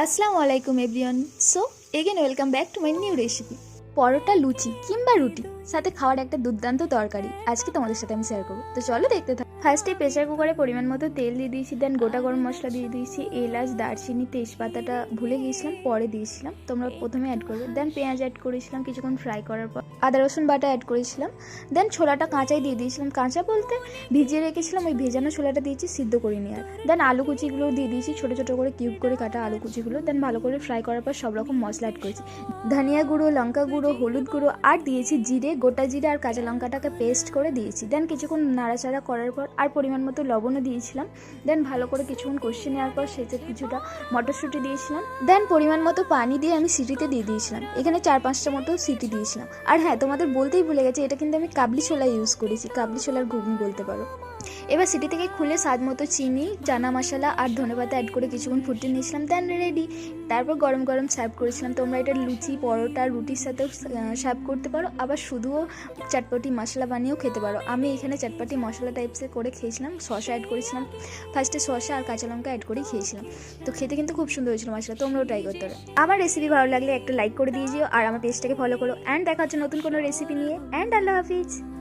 আসসালামু আলাইকুম everyone so again welcome back to my new recipe paratha luchi কিংবা রুটি, সাথে খাওয়ার একটা দুর্দান্ত তরকারি। আজকে তোমাদের সাথে আমি শেয়ার করব। তো চলো দেখতে থাক। ফার্স্টে প্রেসার কুকারে পরিমাণ মতো তেল দিয়ে দিয়েছি দেন গোটা গরম মশলা দিয়ে দিয়েছি, এলাচ, দারচিনি, তেজপাতাটা ভুলে গিয়েছিলাম, পরে দিয়েছিলাম। তোমরা প্রথমে অ্যাড করবে। দেন পেঁয়াজ অ্যাড করেছিলাম, কিছুক্ষণ ফ্রাই করার পর। আদা, রসুন বাটা অ্যাড করেছিলাম। দেন ছোলাটা কাঁচাই দিয়ে দিয়েছিলাম। কাঁচা বলতে ভিজিয়ে রেখেছিলাম, ওই ভেজানো ছোলাটা দিয়েছি, সিদ্ধ করে নিয়ে আর দেন আলু কুচিগুলো দিয়ে দিয়েছি, ছোটো ছোটো করে কিউব করে কাটা আলু কুচিগুলো। দেন ভালো করে ফ্রাই করার পর সব রকম মশলা অ্যাড করেছি। ধনিয়া গুঁড়ো, লঙ্কা গুঁড়ো, হলুদ গুঁড়ো, আর দিয়েছি জিরে, গোটা জিরে আর কাঁচা লঙ্কাটাকে পেস্ট করে দিয়েছি। দেন কিছুক্ষণ নাড়াচাড়া করার পর আর পরিমাণ মতো লবণও দিয়েছিলাম। দেন ভালো করে কিছুক্ষণ কষিয়ে নেওয়ার পর সেচে কিছুটা মটরশুঁটি দিয়েছিলাম। দেন পরিমাণ মতো পানি দিয়ে আমি সিটিতে দিয়ে দিয়েছিলাম। এখানে চার পাঁচটা মতো সিটি দিয়েছিলাম। আর হ্যাঁ তোমাদের বলতেই ভুলে গেছে, এটা কিন্তু আমি কাবলি ছোলা ইউজ করেছি। কাবলি ছোলার ঘুগনি বলতে পারো। এবার সিটি থেকে খুলে স্বাদ মতো চিনি, চানা মশলা আর ধনেপাতা অ্যাড করে কিছুক্ষণ ফুটিয়ে নিয়েছিলাম দেন রেডি তারপর গরম গরম সার্ভ করেছিলাম। তোমরা এটা লুচি, পরোটা, রুটির সাথেও সার্ভ করতে পারো। আবার শুধুও চটপটি মশলা বানিয়েও খেতে পারো। আমি এখানে চটপটি মশলা টাইপসের করে খেয়েছিলাম, শসা অ্যাড করেছিলাম। ফার্স্টে শসা আর কাঁচা লঙ্কা অ্যাড করেই খেয়েছিলাম। তো খেতে কিন্তু খুব সুন্দর হয়েছিল মশলা তোমরাও ট্রাই করতে পারো। আমার রেসিপি ভালো লাগলে একটা লাইক করে দিয়ে যেও, আর আমার পেজটাকে ফলো করো। অ্যান্ড দেখা হচ্ছে নতুন কোনো রেসিপি নিয়ে। অ্যান্ড আল্লাহ হাফিজ।